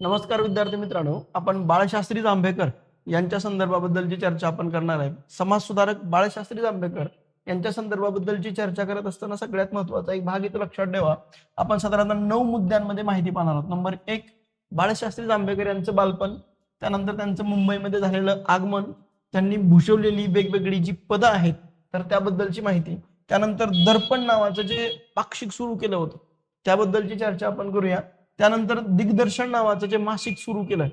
नमस्कार विद्यार्थी मित्रांनो आपण बाळशास्त्री जांभेकर यांच्या संदर्भाबद्दलची चर्चा आपण करणार आहे समाजसुधारक बाळशास्त्री जांभेकर यांच्या संदर्भाबद्दलची चर्चा करत असताना सगळ्यात महत्त्वाचा एक भाग इथं लक्षात ठेवा. आपण साधारणतः नऊ मुद्द्यांमध्ये माहिती पाहणार आहोत. नंबर एक बाळशास्त्री जांभेकर यांचं बालपण त्यानंतर त्यांचं मुंबईमध्ये झालेलं आगमन त्यांनी भूषवलेली वेगवेगळी जी पदं आहेत तर त्याबद्दलची माहिती. त्यानंतर दर्पण नावाचं जे पाक्षिक सुरू केलं होतं त्याबद्दलची चर्चा आपण करूया. त्यानंतर दिग्दर्शन नावाचं जे मासिक सुरू केलंय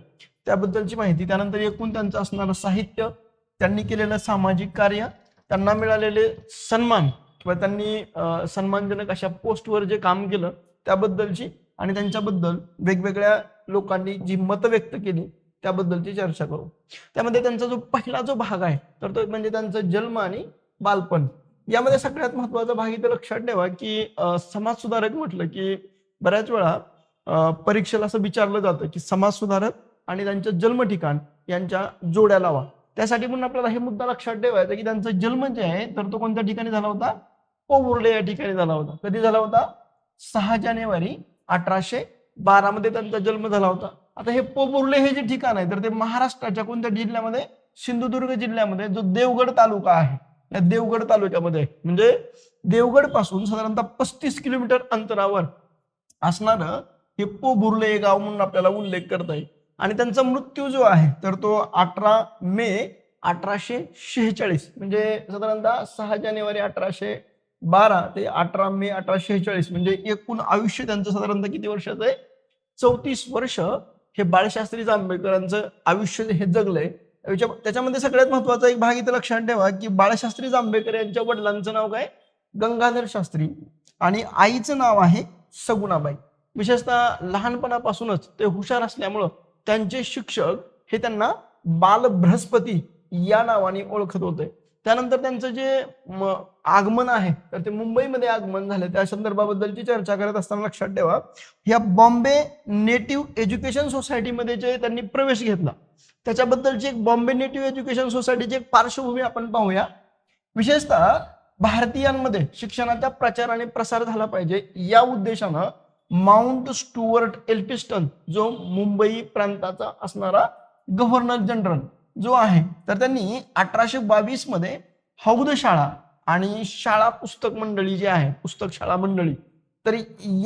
त्याबद्दलची माहिती. त्यानंतर एकूण त्यांचं असणारं साहित्य त्यांनी केलेलं सामाजिक कार्य त्यांना मिळालेले सन्मान किंवा त्यांनी सन्मानजनक अशा पोस्टवर जे काम केलं त्याबद्दलची आणि त्यांच्याबद्दल वेगवेगळ्या लोकांनी जी मतं व्यक्त केली त्याबद्दलची चर्चा करू. त्यामध्ये त्यांचा जो पहिला जो भाग आहे तर तो म्हणजे त्यांचा जन्म आणि बालपण. यामध्ये सगळ्यात महत्त्वाचा भाग इथे लक्षात ठेवा की समाजसुधारक म्हटलं की बऱ्याच वेळा परीक्षेला असं विचारलं जातं की समाजसुधारक आणि त्यांचं जन्म ठिकाण यांच्या जोड्या लावा. त्यासाठी म्हणून आपल्याला हे मुद्दा लक्षात ठेवायचा की त्यांचा जन्म जे आहे तर तो कोणत्या ठिकाणी झाला होता? पोबुर्ले या ठिकाणी झाला होता. कधी झाला होता? सहा जानेवारी अठराशे बारा मध्ये त्यांचा जन्म झाला होता. आता हे पोबुर्ले हे जे ठिकाण आहे तर ते महाराष्ट्राच्या कोणत्या जिल्ह्यामध्ये? सिंधुदुर्ग जिल्ह्यामध्ये जो देवगड तालुका आहे. या देवगड तालुक्यामध्ये. म्हणजे देवगडपासून साधारणतः पस्तीस किलोमीटर अंतरावर असणारं हिप्पो पोबुर्ले हे गाव म्हणून आपल्याला उल्लेख करता येईल आणि त्यांचा मृत्यू जो आहे तर तो अठरा मे अठराशे शेहेचाळीस म्हणजे साधारणतः सहा जानेवारी अठराशे बारा ते अठरा मे अठराशे शेहेचाळीस म्हणजे एकूण आयुष्य त्यांचं साधारणतः किती वर्षाचं आहे? चौतीस वर्ष हे बाळशास्त्री जांभेकरांचं आयुष्य हे जगलंय. त्याच्यामध्ये सगळ्यात महत्त्वाचा एक भाग इथं लक्षात ठेवा की बाळशास्त्री जांभेकर यांच्या वडिलांचं नाव काय? गंगाधर शास्त्री. आणि आईचं नाव आहे सगुणाबाई. विशेषतः लहानपणापासूनच ते हुशार असल्यामुळं त्यांचे शिक्षक हे त्यांना बाल बृहस्पती या नावाने ओळखत होते. त्यानंतर त्यांचं जे आगमन आहे तर ते मुंबईमध्ये आगमन झाले. त्या संदर्भाबद्दलची चर्चा करत असताना लक्षात ठेवा या बॉम्बे नेटिव्ह एज्युकेशन सोसायटीमध्ये जे त्यांनी प्रवेश घेतला त्याच्याबद्दलची एक बॉम्बे नेटिव्ह एज्युकेशन सोसायटीची एक पार्श्वभूमी आपण पाहूया. विशेषतः भारतीयांमध्ये शिक्षणाचा प्रचार आणि प्रसार झाला पाहिजे या उद्देशानं माउंट स्टुअर्ट एल्फिस्टन जो मुंबई प्रांताचा असणारा गव्हर्नर जनरल जो आहे तर त्यांनी अठराशे बावीसमध्ये हौदशाळा आणि शाळा पुस्तक मंडळी जी आहे पुस्तक शाळा मंडळी तर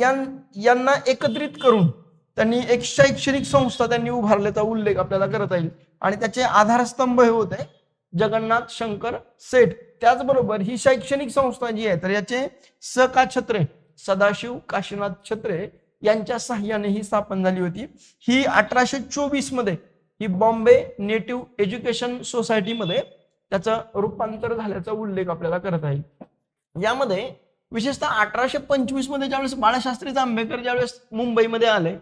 यां- यांना एकत्रित करून त्यांनी एक शैक्षणिक संस्था त्यांनी उभारल्याचा उल्लेख आपल्याला करता येईल. आणि त्याचे आधारस्तंभ हे होते जगन्नाथ शंकर सेठ. त्याचबरोबर ही शैक्षणिक संस्था जी आहे तर याचे स का छत्रे सदाशिव काशीनाथ छत्रे यांच्या सहाय्याने ही स्थापन झाली होती. ही अठराशे चोवीसमध्ये ही बॉम्बे नेटिव्ह एज्युकेशन सोसायटीमध्ये त्याचं रूपांतर झाल्याचा उल्लेख आपल्याला करता येईल यामध्ये विशेषतः अठराशे पंचवीसमध्ये ज्यावेळेस बाळशास्त्री जांभेकर ज्यावेळेस मुंबईमध्ये आले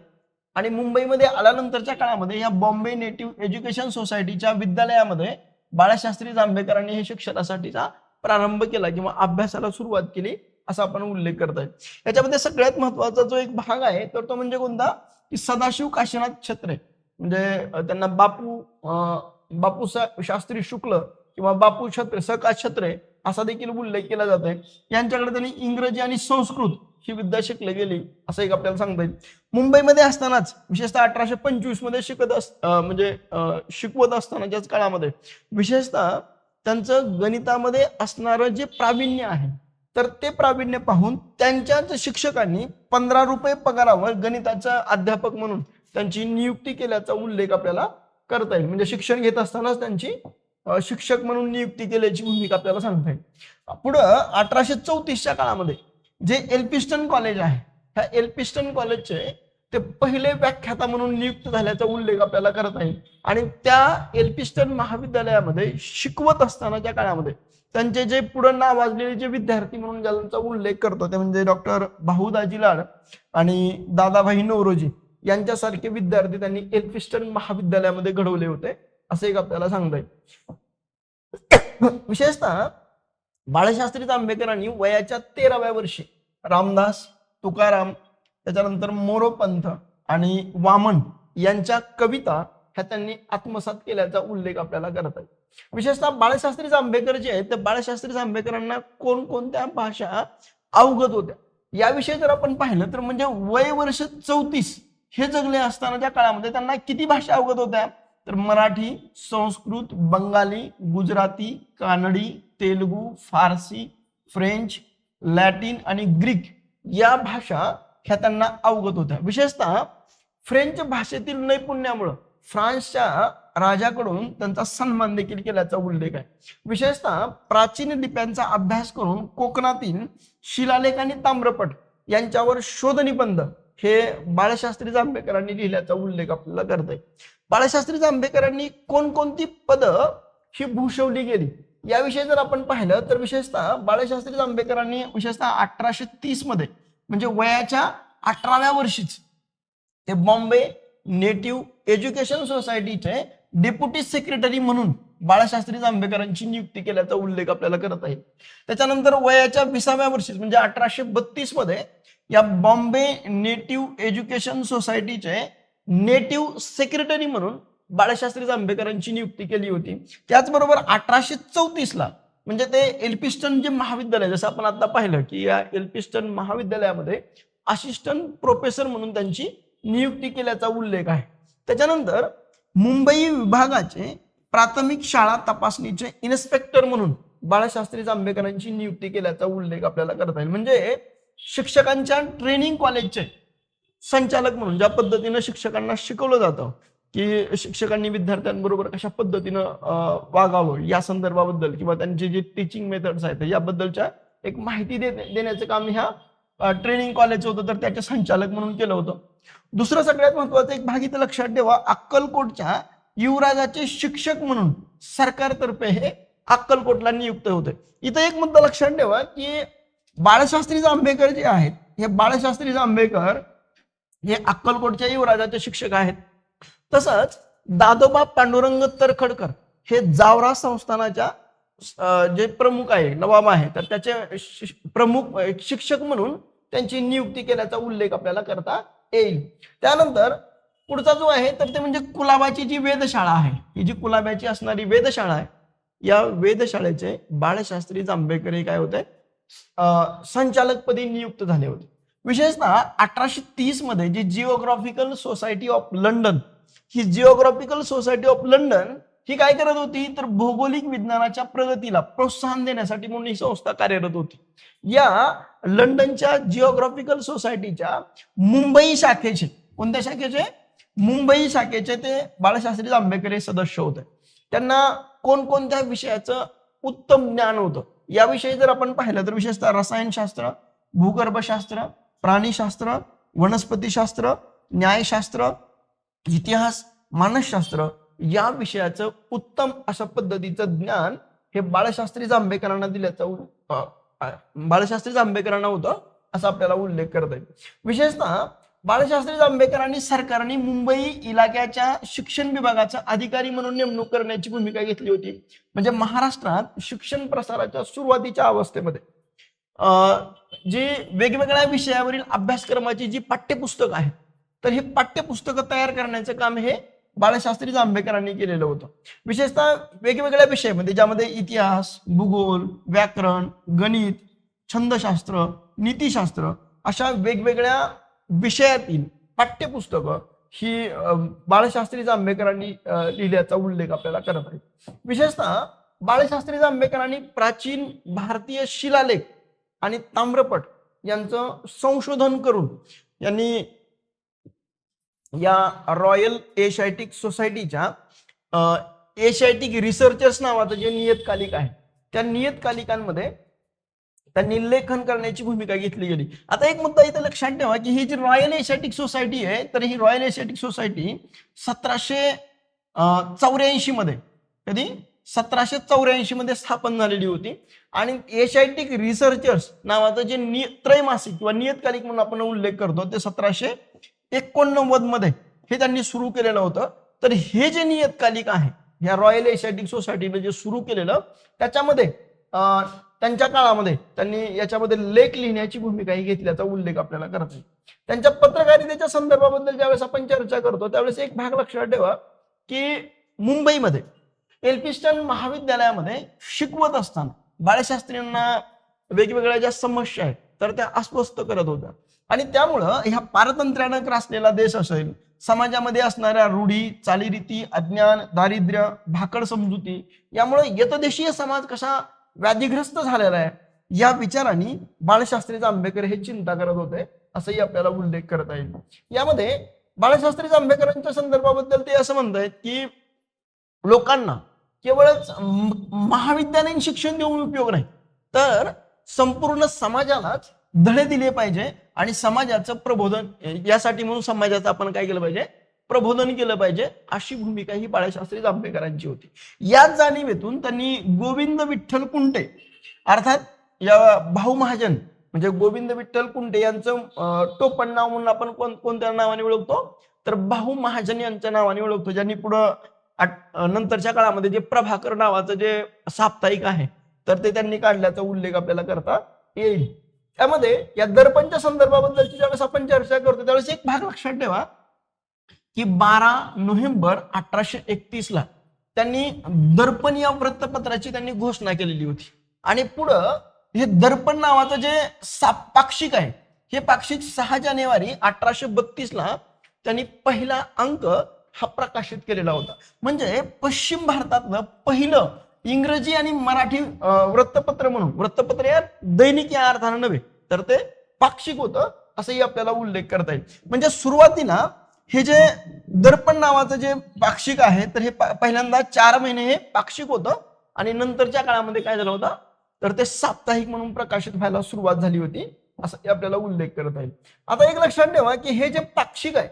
आणि मुंबईमध्ये आल्यानंतरच्या काळामध्ये या बॉम्बे नेटिव्ह एज्युकेशन सोसायटीच्या विद्यालयामध्ये बाळशास्त्री जांभेकरांनी हे शिक्षणासाठीचा प्रारंभ केला किंवा अभ्यासाला सुरुवात केली. असा आपण उल्लेख करताय. याच्यामध्ये सगळ्यात महत्त्वाचा जो एक भाग आहे तर तो म्हणजे कोणता? की सदाशिव काशीनाथ छत्रे. म्हणजे त्यांना बापू अं, बापू शास्त्री शुक्ल किंवा बापू छत्रे सका छत्रे असा देखील उल्लेख केला जात आहे यांच्याकडे त्यांनी इंग्रजी आणि संस्कृत ही विद्या शिकली गेली असं एक आपल्याला सांगता येईल. मुंबईमध्ये असतानाच विशेषतः अठराशे पंचवीसमध्ये शिकत अस म्हणजे शिकवत असतानाच्याच काळामध्ये विशेषतः त्यांचं गणितामध्ये असणारं जे प्रावीण्य आहे तर ते प्रावीण्य पाहून त्यांच्याच शिक्षकांनी पंधरा रुपये पगारावर गणिताचा अध्यापक म्हणून त्यांची नियुक्ती केल्याचा उल्लेख आपल्याला करता येईल. म्हणजे शिक्षण घेत असतानाच त्यांची शिक्षक म्हणून नियुक्ती केल्याची भूमिका आपल्याला सांगता येईल. पुढं अठराशे चौतीसच्या काळामध्ये जे एल्पिस्टन कॉलेज आहे ह्या एल्पिस्टन कॉलेजचे ते पहिले व्याख्याता म्हणून नियुक्त झाल्याचा उल्लेख आपल्याला करता येईल. आणि त्या एल्पिस्टन महाविद्यालयामध्ये शिकवत असतानाच्या काळामध्ये त्यांचे जे पुढं नावाजलेले जे विद्यार्थी म्हणून ज्यांचा उल्लेख करतो ते म्हणजे डॉक्टर भाऊदाजी लाड आणि दादाभाई नवरोजी यांच्यासारखे विद्यार्थी त्यांनी एल्फिस्टन महाविद्यालयामध्ये घडवले होते असं एक आपल्याला सांगता येईल. विशेषतः बाळशास्त्री जांभेकरांनी वयाच्या तेराव्या वर्षी रामदास तुकाराम त्याच्यानंतर मोरोपंथ आणि वामन यांच्या कविता ह्या त्यांनी आत्मसात केल्याचा उल्लेख आपल्याला करता येईल. विशेषतः बाळशास्त्री जांभेकर जे आहेत तर बाळशास्त्री जांभेकरांना कोणकोणत्या भाषा अवगत होत्या? याविषयी जर आपण पाहिलं तर म्हणजे वय वर्ष चौतीस हे जगले असतानाच्या काळामध्ये त्यांना किती भाषा अवगत होत्या? तर Marathi Sanskrit Bengali Gujarati Kanadi Telugu Farsi French Latin आणि ग्रीक या भाषा ह्या त्यांना अवगत होत्या. विशेषतः फ्रेंच भाषेतील नैपुण्यामुळं फ्रान्सच्या राजाकडून त्यांचा सन्मान देखील केल्याचा उल्लेख आहे. विशेषतः प्राचीन लिप्यांचा अभ्यास करून कोकणातील शिलालेख आणि ताम्रपट यांच्यावर शोध निबंध हे बाळशास्त्री जांभेकरांनी लिहिल्याचा उल्लेख आपल्याला करतोय. बाळशास्त्री जांभेकरांनी कोणकोणती पदं ही भूषवली गेली? याविषयी जर आपण पाहिलं तर विशेषतः बाळशास्त्री जांभेकरांनी विशेषतः अठराशे तीसमध्ये म्हणजे वयाच्या अठराव्या वर्षीच ते बॉम्बे नेटिव्ह एज्युकेशन सोसायटीचे डेप्युटी सेक्रेटरी म्हणून बाळशास्त्री जांभेकरांची नियुक्ती केल्याचा उल्लेख आपल्याला करत आहे. त्याच्यानंतर वयाच्या विसाव्या वर्षी म्हणजे अठराशे बत्तीसमध्ये या बॉम्बे नेटिव्ह एज्युकेशन सोसायटीचे नेटिव्ह सेक्रेटरी म्हणून बाळशास्त्री जांभेकरांची नियुक्ती केली होती. त्याचबरोबर अठराशे चौतीसला म्हणजे ते एल्पिस्टन जे महाविद्यालय जसं आपण आता पाहिलं की या एल्पिस्टन महाविद्यालयामध्ये असिस्टंट प्रोफेसर म्हणून त्यांची नियुक्ती केल्याचा उल्लेख आहे. त्याच्यानंतर मुंबई विभागाचे प्राथमिक शाळा तपासणीचे इन्स्पेक्टर म्हणून बाळशास्त्री जांभेकरांची नियुक्ती केल्याचा उल्लेख आपल्याला करता येईल. म्हणजे शिक्षकांच्या ट्रेनिंग कॉलेजचे संचालक म्हणून ज्या पद्धतीनं शिक्षकांना शिकवलं जातं की शिक्षकांनी विद्यार्थ्यांबरोबर कशा पद्धतीनं वागावं या संदर्भाबद्दल किंवा त्यांचे जे टीचिंग मेथड्स आहेत याबद्दलच्या एक माहिती दे देण्याचं काम ह्या ट्रेनिंग कॉलेजचं होतं तर त्याचे संचालक म्हणून केलं होतं. दुसरं सगळ्यात महत्वाचं एक भाग इथं लक्षात ठेवा. अक्कलकोटच्या युवराजाचे शिक्षक म्हणून सरकारतर्फे हे अक्कलकोटला नियुक्त होते. इथं एक मुद्दा लक्षात ठेवा की बाळशास्त्री जांभेकर जे आहेत हे बाळशास्त्री जांभेकर हे अक्कलकोटच्या युवराजाचे शिक्षक आहेत. तसंच दादोबा पांडुरंग तरखडकर हे जावरा संस्थानाच्या जे प्रमुख आहे नवाब आहे तर त्याचे प्रमुख शिक्षक म्हणून त्यांची नियुक्ती केल्याचा उल्लेख आपल्याला करता येईल. त्यानंतर पुढचा जो आहे तर ते म्हणजे कुलाबाची जी वेधशाळा आहे ही जी कुलाब्याची असणारी वेधशाळा आहे या वेधशाळेचे बाळशास्त्री जांभेकर हे काय होते? संचालकपदी नियुक्त झाले होते. विशेषतः अठराशे तीसमध्ये जी जिओग्राफिकल सोसायटी ऑफ लंडन ही जिओग्राफिकल सोसायटी ऑफ लंडन ही काय करत होती? तर भौगोलिक विज्ञानाच्या प्रगतीला प्रोत्साहन देण्यासाठी म्हणून ही संस्था कार्यरत होती. या लंडनच्या जिओग्राफिकल सोसायटीच्या मुंबई शाखेचे कोणत्या शाखेचे? मुंबई शाखेचे ते बाळशास्त्री जांभेकर हे सदस्य होते. त्यांना कोणकोणत्या विषयाचं उत्तम ज्ञान होतं? याविषयी जर आपण पाहिलं तर विशेषतः रसायनशास्त्र भूगर्भशास्त्र प्राणीशास्त्र वनस्पतीशास्त्र न्यायशास्त्र इतिहास मानसशास्त्र या विषयाचं उत्तम अशा पद्धतीचं ज्ञान हे बाळशास्त्री जांभेकरांना दिल्याचा बाळशास्त्री जांभेकरांना होतं असा आपल्याला उल्लेख करता येईल. विशेषतः बाळशास्त्री जांभेकरांनी सरकारने मुंबई इलाक्याच्या शिक्षण विभागाचा अधिकारी म्हणून नेमणूक करण्याची भूमिका घेतली होती. म्हणजे महाराष्ट्रात शिक्षण प्रसाराच्या सुरुवातीच्या अवस्थेमध्ये अं, जी वेगवेगळ्या विषयावरील अभ्यासक्रमाची जी पाठ्यपुस्तक आहेत तर ही पाठ्यपुस्तकं तयार करण्याचं काम हे बाळशास्त्री जांभेकरांनी केलेलं होतं. विशेषतः वेगवेगळ्या विषयामध्ये म्हणजे ज्यामध्ये इतिहास भूगोल व्याकरण गणित छंदशास्त्र नीतिशास्त्र अशा वेगवेगळ्या विषयातील पाठ्यपुस्तकं ही बाळशास्त्री जांभेकरांनी लिहिल्याचा उल्लेख आपल्याला करत आहे विशेषतः बाळशास्त्री जांभेकरांनी प्राचीन भारतीय शिलालेख आणि ताम्रपट यांचं संशोधन करून यांनी या रॉयल एशियाटिक सोसायटीच्या एशियाटिक रिसर्चर्स नावाचं जे नियतकालिक आहे त्या नियतकालिकांमध्ये त्यांनी लेखन करण्याची भूमिका घेतली गेली. आता एक मुद्दा इथं लक्षात ठेवा की ही जी रॉयल एशियाटिक सोसायटी आहे तर ही रॉयल एशियाटिक सोसायटी सतराशे चौऱ्याऐंशी मध्ये कधी? सतराशे चौऱ्याऐंशी मध्ये स्थापन झालेली होती. आणि एशियाटिक रिसर्चर्स नावाचं जे नि त्रैमासिक किंवा नियतकालिक म्हणून आपण उल्लेख करतो ते सतराशे एकोणनव्वदमध्ये हे त्यांनी सुरू केलेलं होतं. तर हे जे नियतकालिक आहे ह्या रॉयल एशियाटिक सोसायटीनं जे सुरू केलेलं त्याच्यामध्ये त्यांच्या काळामध्ये त्यांनी याच्यामध्ये लेख लिहिण्याची भूमिकाही घेतल्याचा उल्लेख आपल्याला करता येईल. त्यांच्या पत्रकारितेच्या संदर्भाबद्दल ज्यावेळेस आपण चर्चा करतो त्यावेळेस एक भाग लक्षात ठेवा की मुंबईमध्ये एल्फिस्टन महाविद्यालयामध्ये शिकवत असताना बाळशास्त्रींना वेगवेगळ्या ज्या समस्या आहेत तर त्या अस्वस्थ करत होत्या. आणि त्यामुळं ह्या पारतंत्र्यानं ग्रासलेला देश असेल समाजामध्ये असणाऱ्या रूढी चालीरीती अज्ञान दारिद्र्य भाकड समजुती यामुळे यतदेशीय समाज कसा व्याधीग्रस्त झालेला आहे या विचाराने बाळशास्त्री जांभेकर हे चिंता करत होते असंही आपल्याला उल्लेख करता येईल. यामध्ये बाळशास्त्री जांभेकरांच्या संदर्भाबद्दल ते असं म्हणतायत की लोकांना केवळच महाविद्यालयीन शिक्षण देऊन उपयोग नाही तर संपूर्ण समाजालाच धडे दिले पाहिजे आणि समाजाचं प्रबोधन यासाठी म्हणून समाजाचं आपण काय केलं पाहिजे? प्रबोधन केलं पाहिजे अशी भूमिका ही बाळशास्त्री जांभेकरांची होती. याच जाणीवेतून त्यांनी गोविंद विठ्ठल कुंटे अर्थात या भाऊ महाजन म्हणजे गोविंद विठ्ठल कुंटे यांचं टोपण नाव म्हणून आपण कोण कोणत्या नावाने ओळखतो? तर भाऊ महाजन यांच्या नावाने ओळखतो ज्यांनी पुढं नंतरच्या काळामध्ये जे प्रभाकर नावाचं जे साप्ताहिक आहे तर ते त्यांनी काढल्याचा उल्लेख आपल्याला करता येईल. त्यामध्ये या दर्पणच्या संदर्भाबद्दलची ज्यावेळेस आपण चर्चा करतो त्यावेळेस एक भाग लक्षात ठेवा की बारा नोव्हेंबर अठराशे एकतीस ला त्यांनी दर्पण या वृत्तपत्राची त्यांनी घोषणा केलेली होती. आणि पुढं हे दर्पण नावाचं जे पाक्षिक आहे हे पाक्षिक सहा जानेवारी अठराशे बत्तीस ला त्यांनी पहिला अंक हा प्रकाशित केलेला होता. म्हणजे पश्चिम भारतातलं पहिलं इंग्रजी आणि मराठी वृत्तपत्र म्हणून. वृत्तपत्र या दैनिक या अर्थानं नव्हे तर ते पाक्षिक होतं असंही आपल्याला उल्लेख करता येईल. म्हणजे सुरुवातीला हे जे दर्पण नावाचं जे पाक्षिक आहे तर हे पहिल्यांदा चार महिने हे पाक्षिक होतं आणि नंतरच्या काळामध्ये काय झालं होतं? तर ते साप्ताहिक म्हणून प्रकाशित व्हायला सुरुवात झाली होती असं आपल्याला उल्लेख करता येईल. आता एक लक्षात ठेवा की हे जे पाक्षिक आहे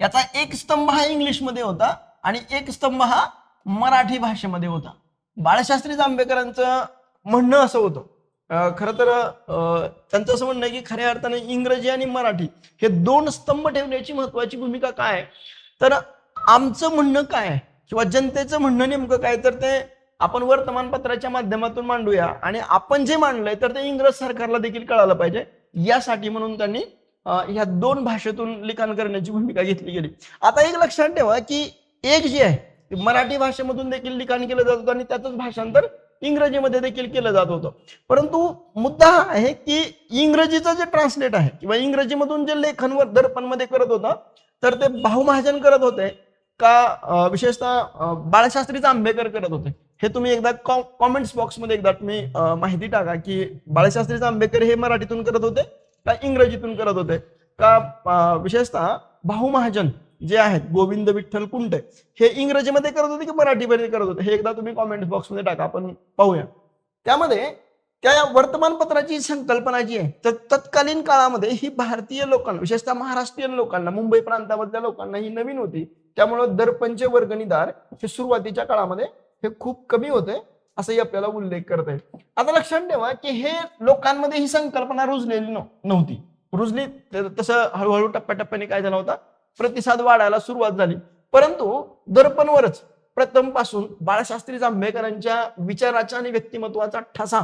याचा एक स्तंभ हा इंग्लिशमध्ये होता आणि एक स्तंभ हा मराठी भाषेमध्ये होता. बाळशास्त्री जांभेकरांचं म्हणणं असं होतं. खर खरं तर त्यांचं असं म्हणणं आहे की खऱ्या अर्थाने इंग्रजी आणि मराठी हे दोन स्तंभ ठेवण्याची महत्वाची भूमिका काय आहे? तर आमचं म्हणणं काय आहे? किंवा जनतेचं म्हणणं नेमकं काय तर ते आपण वर्तमानपत्राच्या माध्यमातून मांडूया. आणि आपण जे मांडलंय तर ते इंग्रज सरकारला देखील कळालं पाहिजे. यासाठी म्हणून त्यांनी ह्या दोन भाषेतून लिखाण करण्याची भूमिका घेतली गेली. आता एक लक्षात ठेवा की एक जी आहे ते मराठी भाषेमधून देखील लिखाण केलं जात होतं आणि त्याचंच भाषांतर इंग्रजीमध्ये देखील केलं जात होतं. परंतु मुद्दा हा आहे की इंग्रजीचं जे ट्रान्सलेट आहे किंवा इंग्रजीमधून जे लेखन वर दर्पणमध्ये करत होता तर ते भाऊ महाजन करत होते का विशेषतः बाळशास्त्रीच आंबेकर करत होते? हे तुम्ही एकदा कॉमेंट्स बॉक्समध्ये एकदा तुम्ही माहिती टाका की बाळशास्त्रीच आंबेकर हे मराठीतून करत होते का इंग्रजीतून करत होते? का विशेषतः भाऊ महाजन जे आहेत गोविंद विठ्ठल कुंटे हे इंग्रजीमध्ये करत होते की मराठीमध्ये करत होते? हे एकदा तुम्ही कॉमेंट बॉक्समध्ये टाका आपण पाहूया. त्यामध्ये त्या वर्तमानपत्राची संकल्पना जी आहे तर तत्कालीन काळामध्ये ही भारतीय लोकांना विशेषतः महाराष्ट्रीयन लोकांना मुंबई प्रांतामधल्या लोकांना ही नवीन होती. त्यामुळं दरपंच वर्गणीदार हे सुरुवातीच्या काळामध्ये हे खूप कमी होते असंही आपल्याला उल्लेख करता येईल. आता लक्षात ठेवा की हे लोकांमध्ये ही संकल्पना रुजलेली नव्हती. रुजली तसं हळूहळू टप्प्याटप्प्याने काय झाला होता? प्रतिसाद वाढायला सुरुवात झाली. परंतु दर्पणवरच प्रथमपासून बाळशास्त्री जांभेकरांच्या विचाराचा आणि व्यक्तिमत्वाचा ठसा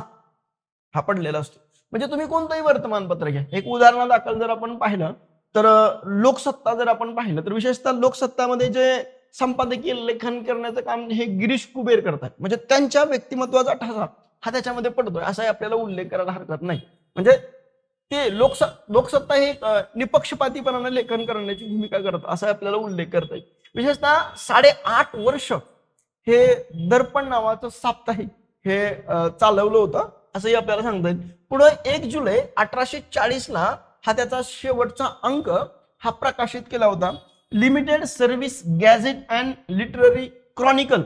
हा पडलेला असतो. म्हणजे तुम्ही कोणतंही वर्तमानपत्र घ्या. एक उदाहरणादाखल जर आपण पाहिलं तर लोकसत्ता जर आपण पाहिलं तर विशेषतः लोकसत्तामध्ये जे संपादकीय लेखन करण्याचं काम हे गिरीश कुबेर करतात. म्हणजे त्यांच्या व्यक्तिमत्वाचा ठसा हा त्याच्यामध्ये पडतोय असाही आपल्याला उल्लेख करायला हरकत नाही. म्हणजे ते लोकस लोकसत्ता हे निपक्षपातीपणाने लेखन करण्याची भूमिका करत असा आपल्याला उल्लेख करता येईल. विशेषतः साडेआठ वर्ष हे दर्पण नावाचं साप्ताहिक हे चालवलं होतं असंही आपल्याला सांगता येईल. पुढे एक जुलै अठराशे चाळीस ला हा त्याचा शेवटचा अंक हा प्रकाशित केला होता. Limited service gazette and literary chronicle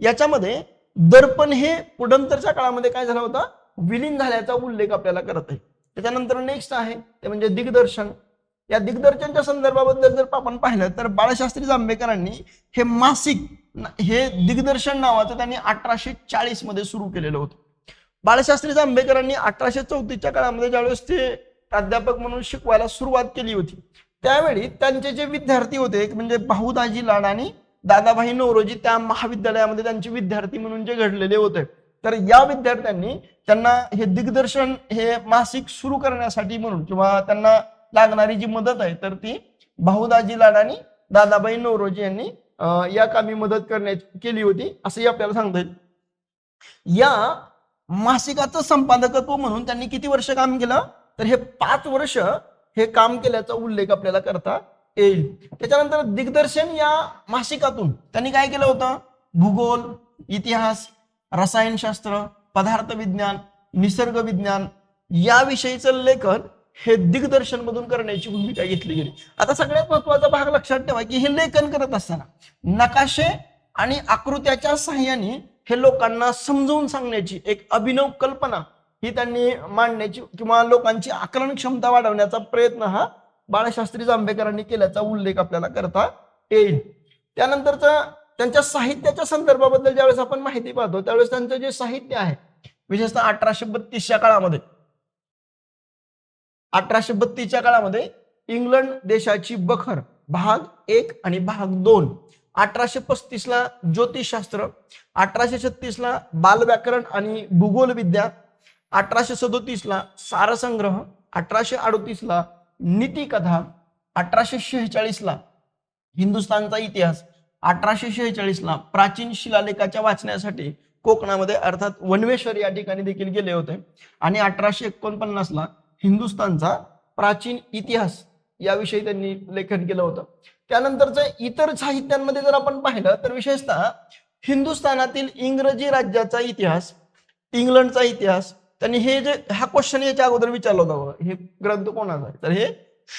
याच्यामध्ये दर्पण हे पुढंतरच्या काळामध्ये काय झालं होतं? विलीन झाल्याचा उल्लेख आपल्याला करत आहे त्याच्यानंतर नेक्स्ट आहे ते म्हणजे दिग्दर्शन. या दिग्दर्शनच्या संदर्भाबद्दल जर आपण पाहिलं तर बाळशास्त्री जांभेकरांनी हे मासिक हे दिग्दर्शन नावाचं त्यांनी अठराशे चाळीसमध्ये सुरू केलेलं होतं. बाळशास्त्री जांभेकरांनी अठराशे चौतीसच्या काळामध्ये ज्यावेळेस ते प्राध्यापक म्हणून शिकवायला सुरुवात केली होती त्यावेळी त्यांचे जे विद्यार्थी होते एक म्हणजे भाऊदाजी लाड आणि दादाभाई नवरोजी त्या महाविद्यालयामध्ये त्यांचे विद्यार्थी म्हणून जे घडलेले होते. तर या विद्यार्थ्यांनी त्यांना हे दिग्दर्शन हे मासिक सुरू करण्यासाठी म्हणून किंवा त्यांना लागणारी जी मदत आहे तर ती भाऊदाजी लाड आणि दादाबाई नवरोजी यांनी या कामी मदत करण्याची केली होती असंही आपल्याला सांगता येईल. या मासिकाचं संपादकत्व म्हणून त्यांनी किती वर्ष काम केलं? तर हे पाच वर्ष हे काम केल्याचा उल्लेख आपल्याला करता येईल. त्याच्यानंतर दिग्दर्शन या मासिकातून त्यांनी काय केलं होतं? भूगोल इतिहास रसायनशास्त्र पदार्थ विज्ञान निसर्ग विज्ञान याविषयीचं लेखन हे दिग्दर्शन मधून करण्याची भूमिका घेतली गेली. आता सगळ्यात महत्त्वाचा भाग लक्षात ठेवा की हे लेखन करत असताना नकाशे आणि आकृत्याच्या सहाय्याने हे लोकांना समजवून सांगण्याची एक अभिनव कल्पना ही त्यांनी मांडण्याची किंवा लोकांची आकलन क्षमता वाढवण्याचा प्रयत्न हा बाळशास्त्री जांभेकरांनी केल्याचा उल्लेख आपल्याला करता येईल. त्यानंतरचा त्यांच्या साहित्याच्या संदर्भाबद्दल ज्यावेळेस आपण माहिती पाहतो त्यावेळेस त्यांचं जे साहित्य आहे विशेषतः अठराशे बत्तीसच्या काळामध्ये. अठराशे बत्तीसच्या काळामध्ये इंग्लंड देशाची बखर भाग एक आणि भाग दोन. अठराशे पस्तीसला ज्योतिषशास्त्र अठराशे छत्तीसला बालव्याकरण आणि भूगोल विद्या अठराशे सदोतीसला सारसंग्रह अठराशे अडोतीसला नीतिकथा अठराशे शेहेचाळीसला हिंदुस्थानचा इतिहास अठराशे शेहेचाळीसला प्राचीन शिलालेखाच्या वाचण्यासाठी कोकणामध्ये अर्थात वनवेश्वर या ठिकाणी देखील गेले होते. आणि अठराशे एकोणपन्नासला हिंदुस्थानचा प्राचीन इतिहास याविषयी त्यांनी लेखन केलं होतं. त्यानंतरचं इतर साहित्यांमध्ये जर आपण पाहिलं तर विशेषतः हिंदुस्थानातील इंग्रजी राज्याचा इतिहास इंग्लंडचा इतिहास त्यांनी हे जे हा क्वेश्चन याच्या अगोदर विचारला होता हे ग्रंथ कोणाचा आहे? तर हे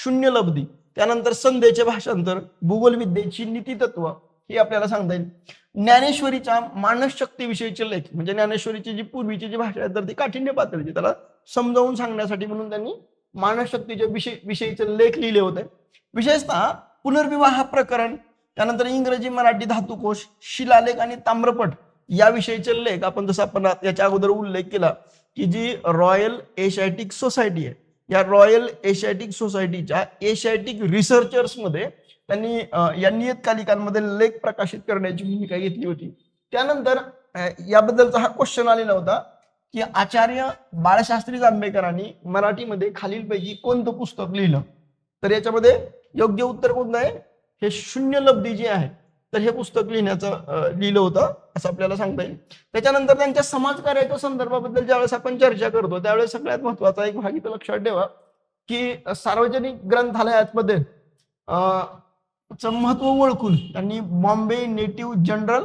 शून्य लब्धी त्यानंतर संध्येचे भाषांतर भूगोल विद्येची नीतितत्व हे आपल्याला सांगता येईल. ज्ञानेश्वरीच्या मानसशक्तीविषयीचे लेख म्हणजे ज्ञानेश्वरीची जी पूर्वीची जी भाषा आहे तर ती काठिण्य पातळीची त्याला समजावून सांगण्यासाठी म्हणून त्यांनी मानसशक्तीच्या विषय विषयीचे लेख लिहिले होते. विशेषतः पुनर्विवाह प्रकरण त्यानंतर इंग्रजी मराठी धातुकोश शिलालेख आणि ताम्रपट याविषयीचे लेख आपण जसं आपण याच्या अगोदर उल्लेख केला की जी रॉयल एशियाटिक सोसायटी आहे. या रॉयल एशियाटिक सोसायटीच्या एशियाटिक रिसर्चर्समध्ये त्यांनी या नियतकालिकांमध्ये लेख प्रकाशित करण्याची भूमिका घेतली होती. त्यानंतर याबद्दलचा हा क्वेश्चन आलेला होता की आचार्य बाळशास्त्री जांभेकरांनी मराठीमध्ये खालीलपैकी कोणतं पुस्तक लिहिलं? तर याच्यामध्ये योग्य उत्तर कोणतं आहे? हे शून्य लब्धी जी आहे तर हे पुस्तक लिहिण्याचं लिहिलं होतं असं आपल्याला सांगता येईल. त्याच्यानंतर त्यांच्या समाजकार्याच्या संदर्भाबद्दल ज्यावेळेस आपण चर्चा करतो त्यावेळेस सगळ्यात महत्त्वाचा एक भाग इथं लक्षात ठेवा की सार्वजनिक ग्रंथालयामध्ये अं, महत्त्व ओळखून त्यांनी बॉम्बे नेटिव्ह जनरल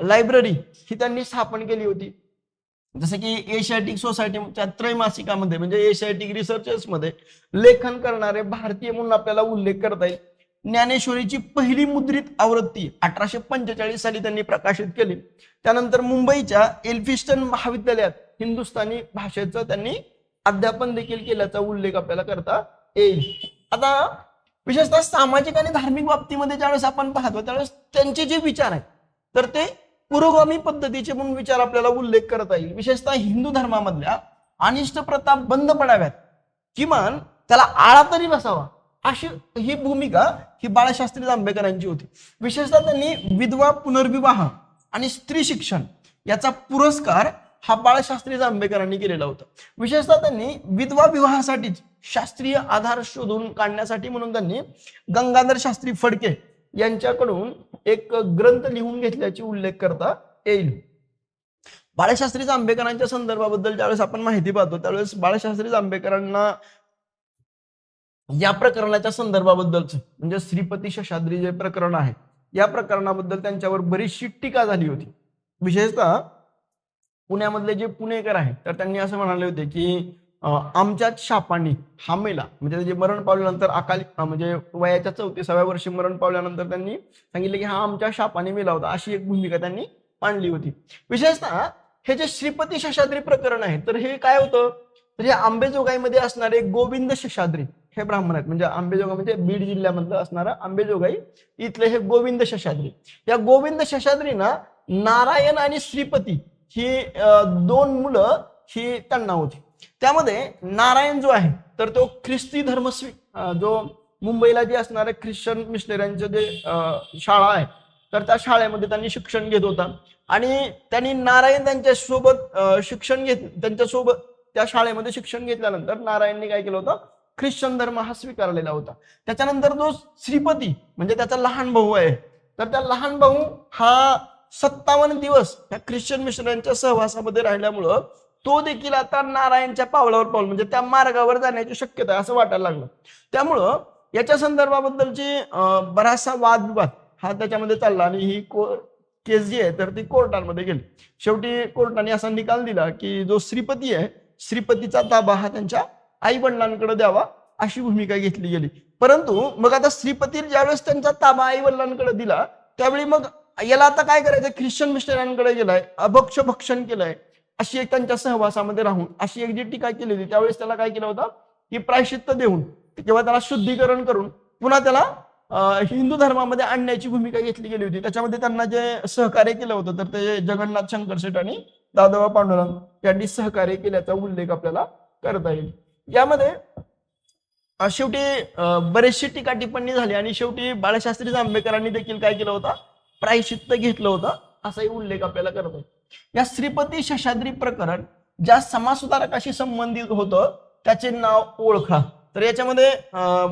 लायब्ररी ही त्यांनी स्थापन केली होती. जसं की एशियाटिक सोसायटीच्या त्रैमासिकामध्ये म्हणजे एशियाटिक रिसर्चर्समध्ये लेखन करणारे भारतीय म्हणून आपल्याला उल्लेख करता येईल. ज्ञानेश्वरीची पहिली मुद्रित आवृत्ती अठराशे पंचेचाळीस साली त्यांनी प्रकाशित केली. त्यानंतर मुंबईच्या एल्फिस्टन महाविद्यालयात हिंदुस्थानी भाषेचं त्यांनी अध्यापन देखील केल्याचा उल्लेख आपल्याला करता येईल. आता विशेषतः सामाजिक आणि धार्मिक बाबतीमध्ये ज्यावेळेस आपण पाहतो त्यावेळेस त्यांचे जे विचार आहेत तर ते पुरोगामी पद्धतीचे म्हणून विचार आपल्याला उल्लेख करता येईल. विशेषतः हिंदू धर्मामधल्या अनिष्ट प्रथा बंद पडाव्यात. किमान त्याला आळा तरी बसावा. अशी ही भूमिका ही बाळशास्त्री जांभेकरांची होती. विशेषतः त्यांनी विधवा पुनर्विवाह आणि स्त्री शिक्षण याचा पुरस्कार हा बाळशास्त्री जांभेकरांनी केलेला होता. विशेषतः त्यांनी विधवा विवाहासाठीच शास्त्रीय आधार शोधून काढण्यासाठी म्हणून त्यांनी गंगाधर शास्त्री फडके यांच्याकडून एक ग्रंथ लिहून घेतल्याची उल्लेख करता येईल. बाळशास्त्री जांभेकरांच्या संदर्भाबद्दल ज्यावेळेस आपण माहिती पाहतो त्यावेळेस बाळशास्त्री आंबेकरांना या प्रकरणाच्या संदर्भाबद्दलच म्हणजे श्रीपती शशाद्री जे प्रकरण आहे या प्रकरणाबद्दल त्यांच्यावर बरीचशी टीका झाली होती. विशेषतः पुण्यामधले जे पुणेकर आहेत तर त्यांनी असं म्हणाले होते की आमच्याच शापाने हा मेला म्हणजे जे मरण पावल्यानंतर अकाली म्हणजे वयाच्या चौतीसाव्या वर्षी मरण पावल्यानंतर त्यांनी सांगितले की हा आमच्या शापाने मेला होता अशी एक भूमिका त्यांनी मांडली होती. विशेषतः हे जे श्रीपती शशाद्री प्रकरण आहे तर हे काय होतं? तर हे आंबेजोगाईमध्ये असणारे गोविंद शशाद्री हे ब्राह्मण आहेत. म्हणजे आंबेजोगाई म्हणजे बीड जिल्ह्यामधलं असणारा आंबेजोगाई इथले हे गोविंद शशाद्री. या गोविंद शेषाद्रीना नारायण आणि श्रीपती ही दोन मुलं ही त्यांना होती. त्यामध्ये नारायण जो आहे तर तो ख्रिस्ती धर्म स्वी जो मुंबईला जे असणारे ख्रिश्चन मिशनऱ्यांचं जे शाळा आहे तर त्या शाळेमध्ये त्यांनी शिक्षण घेत होता. आणि त्यांनी नारायण त्यांच्यासोबत शिक्षण घेत त्यांच्यासोबत त्या शाळेमध्ये शिक्षण घेतल्यानंतर नारायणने काय केलं होतं? ख्रिश्चन धर्म हा स्वीकारलेला होता. त्याच्यानंतर जो श्रीपती म्हणजे त्याचा लहान भाऊ आहे तर त्या लहान भाऊ हा सत्तावन्न दिवस या ख्रिश्चन मिशनऱ्यांच्या सहवासामध्ये राहिल्यामुळं तो देखील आता नारायणच्या पावलावर पाऊल म्हणजे त्या मार्गावर जाण्याची शक्यता आहे असं वाटायला लागलं. त्यामुळं याच्या संदर्भाबद्दलची बराचसा वादविवाद हा त्याच्यामध्ये चालला आणि ही को केस जी आहे तर ती कोर्टांमध्ये गेली. शेवटी कोर्टाने असा निकाल दिला की जो श्रीपती आहे श्रीपतीचा ताबा हा त्यांच्या आई वडिलांकडे द्यावा अशी भूमिका घेतली गेली. परंतु मग आता श्रीपती ज्यावेळेस त्यांचा ताबा आई वडिलांकडे दिला त्यावेळी मग याला आता काय करायचं? ख्रिश्चन मिस्टरांकडे गेलाय अभक्ष भक्षण केलंय. अशी एक त्यांच्या सहवासामध्ये राहून अशी एक जी टीका केली होती त्यावेळेस त्याला काय केलं होतं? की प्रायश्चित्त देऊन किंवा त्याला शुद्धीकरण करून पुन्हा त्याला हिंदू धर्मामध्ये आणण्याची भूमिका घेतली गेली होती. त्याच्यामध्ये त्यांना जे सहकार्य केलं होतं तर ते जगन्नाथ शंकर शेठ आणि दादोबा पांडुरंग यांनी सहकार्य केल्याचा उल्लेख आपल्याला करता येईल. यामध्ये शेवटी बरेचशी टीका टिप्पणी झाली आणि शेवटी बाळशास्त्री जांभेकरांनी देखील काय केलं होतं? प्रायश्चित्त घेतलं होतं असाही उल्लेख आपल्याला करतोय. या श्रीपती शशाद्री प्रकरण ज्या समाजसुधारकाशी संबंधित होतं त्याचे नाव ओळखा. तर याच्यामध्ये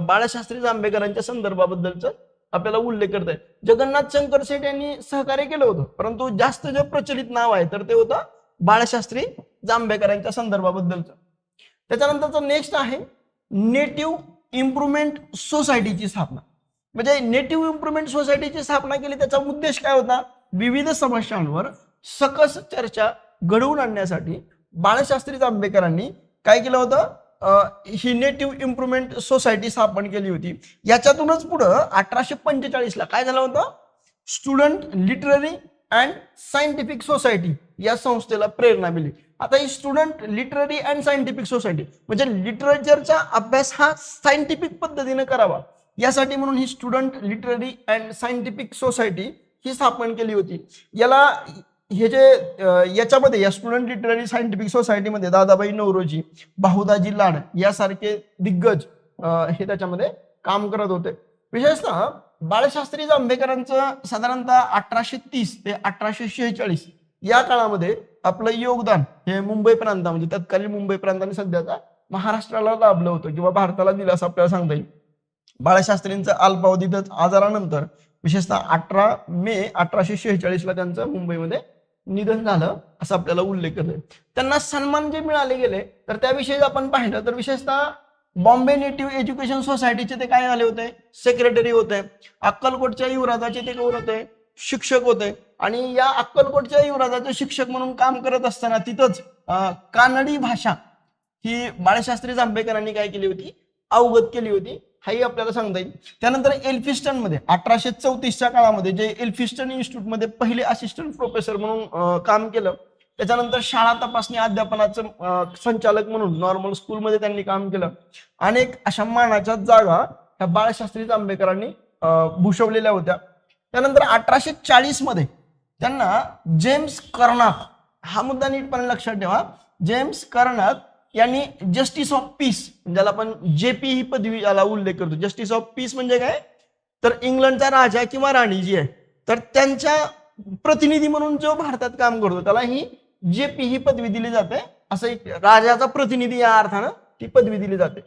बाळशास्त्री जांभेकरांच्या संदर्भाबद्दलच आपल्याला उल्लेख करत आहे जगन्नाथ शंकर शेठ यांनी सहकार्य केलं होतं परंतु जास्त जे प्रचलित नाव आहे तर ते होतं बाळशास्त्री जांभेकरांच्या संदर्भाबद्दलचं. त्याच्यानंतरचं नेक्स्ट आहे नेटिव्ह इम्प्रुव्हमेंट सोसायटीची स्थापना. म्हणजे नेटिव्ह इम्प्रुव्हमेंट सोसायटीची स्थापना केली त्याचा उद्देश काय होता? विविध समस्यांवर सकस चर्चा घडवून आणण्यासाठी बाळशास्त्री जांभेकरांनी काय केलं होतं? ही नेटिव्ह इम्प्रुव्हमेंट सोसायटी स्थापन केली होती. याच्यातूनच पुढं अठराशे पंचेचाळीसला काय झालं होतं? Student literary and scientific society या संस्थेला प्रेरणा मिळली. आता ही student literary and scientific society म्हणजे लिटरेचरचा अभ्यास हा सायंटिफिक पद्धतीने करावा. यासाठी म्हणून ही student literary and scientific society ही स्थापन केली होती. याला हे जे याच्यामध्ये या स्टुडंट लिटररी सायंटिफिक सोसायटीमध्ये दादाबाई नवरोजी बाहुदाजी लाड यासारखे दिग्गज हे त्याच्यामध्ये काम करत होते. विशेषतः बाळशास्त्री जांभेकरांचं साधारणतः अठराशे तीस ते अठराशे शेहेचाळीस या काळामध्ये आपलं योगदान हे मुंबई प्रांता म्हणजे तत्कालीन मुंबई प्रांताने सध्याचा महाराष्ट्राला लाभलं होतं किंवा भारताला दिलं असं आपल्याला सांगता येईल. बाळशास्त्रींचं अल्पावधीतच आजारानंतर विशेषतः अठरा मे अठराशे शेहेचाळीसला त्यांचं मुंबईमध्ये निधन झालं असं आपल्याला उल्लेख करतोय त्यांना सन्मान जे मिळाले गेले तर त्याविषयी आपण पाहिलं तर विशेषतः बॉम्बे नेटिव्ह एज्युकेशन सोसायटीचे ते काय झाले होते? सेक्रेटरी होते. अक्कलकोटच्या युवराजाचे ते कोण होते? शिक्षक होते. आणि या अक्कलकोटच्या युवराजाचे शिक्षक म्हणून काम करत असताना तिथंच कानडी भाषा ही बाळशास्त्री जांभेकरांनी काय केली होती? अवगत केली होती. हाही आपल्याला सांगता येईल. त्यानंतर एल्फिस्टनमध्ये अठराशे चौतीसच्या काळामध्ये जे एल्फिस्टन इन्स्टिट्यूटमध्ये पहिले असिस्टंट प्रोफेसर म्हणून काम केलं त्याच्यानंतर शाळा तपासणी अध्यापनाचं संचालक म्हणून नॉर्मल स्कूलमध्ये त्यांनी काम केलं. अनेक अशा मानाच्या जागा ह्या बाळशास्त्री जांभेकरांनी भूषवलेल्या होत्या. त्यानंतर अठराशे चाळीसमध्ये त्यांना जेम्स कर्नाक हा मुद्दा नीटपणे लक्षात ठेवा. जेम्स कर्नाक यांनी जस्टिस ऑफ पीस ज्याला आपण जेपी ही पदवी याला उल्लेख करतो. जस्टिस ऑफ पीस म्हणजे काय? तर इंग्लंडचा राजा किंवा राणी जी आहे तर त्यांच्या प्रतिनिधी म्हणून जो भारतात काम करतो त्याला ही जेपी ही पदवी दिली जाते. असं एक राजाचा प्रतिनिधी या अर्थानं ती पदवी दिली जाते.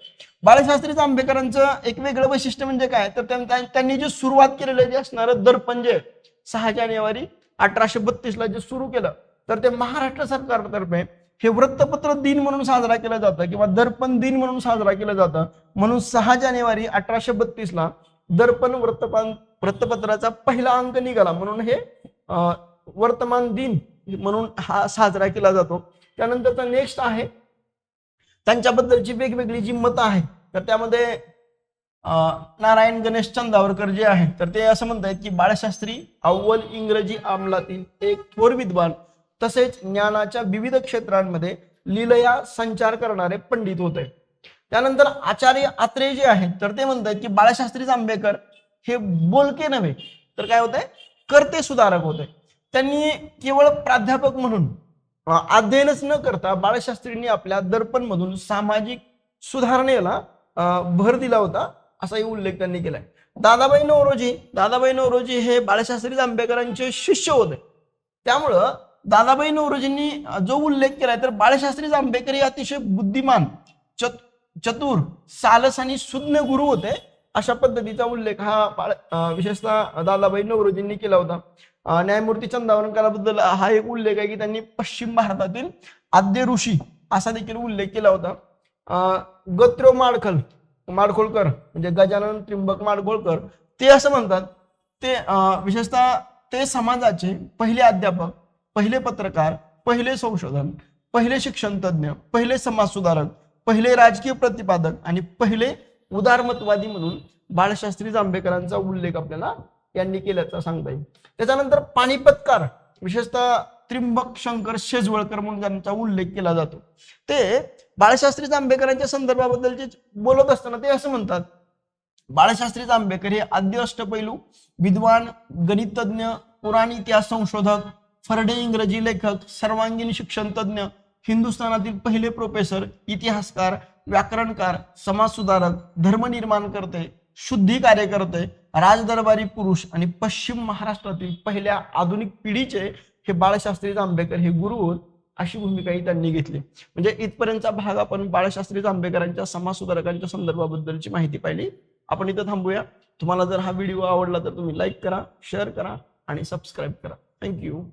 बाळशास्त्री जांभेकरांचं एक वेगळं वैशिष्ट्य म्हणजे काय? तर त्यांनी जे सुरुवात केलेलं जे असणारं दर्पण जे सहा जानेवारी अठराशे बत्तीस ला जे सुरू केलं तर ते महाराष्ट्र सरकारतर्फे हे वृत्तपत्र दिन म्हणून साजरा केलं जातं किंवा दर्पण दिन म्हणून साजरा केलं जातं. म्हणून सहा जानेवारी अठराशे बत्तीसला दर्पण वृत्तपान वृत्तपत्राचा पहिला अंक निघाला. म्हणून हे वर्तमान दिन म्हणून हा साजरा केला जातो. त्यानंतरचा नेक्स्ट आहे. त्यांच्याबद्दलची वेगवेगळी जी मतं आहेत तर त्यामध्ये नारायण गणेश चंदावरकर जे आहेत तर ते असं म्हणतात की बाळशास्त्री अव्वल इंग्रजी आमलातील एक थोर विद्वान तसेच ज्ञानाच्या विविध क्षेत्रांमध्ये लिलया संचार करणारे पंडित होते. त्यानंतर आचार्य आत्रे जे आहेत तर ते म्हणतात की बाळशास्त्री जांभेकर हे बोलके नव्हे तर काय होते करते सुधारक होते. त्यांनी केवळ प्राध्यापक म्हणून अध्ययनच न करता बाळशास्त्रींनी आपल्या दर्पण मधून सामाजिक सुधारणेला भर दिला होता असाही उल्लेख त्यांनी केलाय. दादाबाई नवरोजी दादाबाई नवरोजी हे बाळशास्त्री जांभेकरांचे शिष्य होते. त्यामुळं दादाबाई नवरोजींनी जो उल्लेख केलाय तर बाळशास्त्री जांभेकर हे अतिशय बुद्धिमान चत चतुर सालस आणि सुज्ञ गुरु होते अशा पद्धतीचा उल्लेख हा बाळ विशेषतः दादाबाई नवरोजींनी केला होता. न्यायमूर्ती चंदावरकराबद्दल हा एक उल्लेख आहे की त्यांनी पश्चिम भारतातील आद्य ऋषी असा देखील उल्लेख केला होता. गत्रो माडखल माडखोळकर म्हणजे गजानन त्रिंबक माडखोळकर ते असं म्हणतात ते विशेषतः ते समाजाचे पहिले अध्यापक पहिले पत्रकार पहिले संशोधन पहिले शिक्षण तज्ज्ञ पहिले समाज सुधारक पहिले राजकीय प्रतिपादक आणि पहिले उदारमतवादी म्हणून बाळशास्त्री जांभेकरांचा उल्लेख आपल्याला यांनी केल्याचा सांगता येईल. त्याच्यानंतर पाणीपतकार विशेषतः त्रिंबक शंकर शेजवळकर म्हणून त्यांचा उल्लेख केला जातो. ते बाळशास्त्री जांभेकरांच्या संदर्भाबद्दल जे बोलत असताना ते असं म्हणतात बाळशास्त्री जांभेकर हे आद्य अष्टपैलू विद्वान गणितज्ञ पुराण इतिहास संशोधक फरडे इंग्रजी लेखक सर्वांगीण शिक्षण तज्ज्ञ हिंदुस्थानातील पहिले प्रोफेसर इतिहासकार व्याकरणकार समाज सुधारक धर्मनिर्माण करते शुद्धी कार्यकर्ते राजदरबारी पुरुष आणि पश्चिम महाराष्ट्रातील पहिल्या आधुनिक पिढीचे हे बाळशास्त्री जांभेकर हे गुरु होत अशी भूमिकाही त्यांनी घेतली. म्हणजे इथपर्यंतचा भाग आपण बाळशास्त्री जांभेकरांच्या समाज सुधारकांच्या संदर्भाबद्दलची माहिती पाहिली. आपण इथं थांबूया. तुम्हाला जर हा व्हिडिओ आवडला तर तुम्ही लाईक करा शेअर करा आणि सबस्क्राईब करा. थँक्यू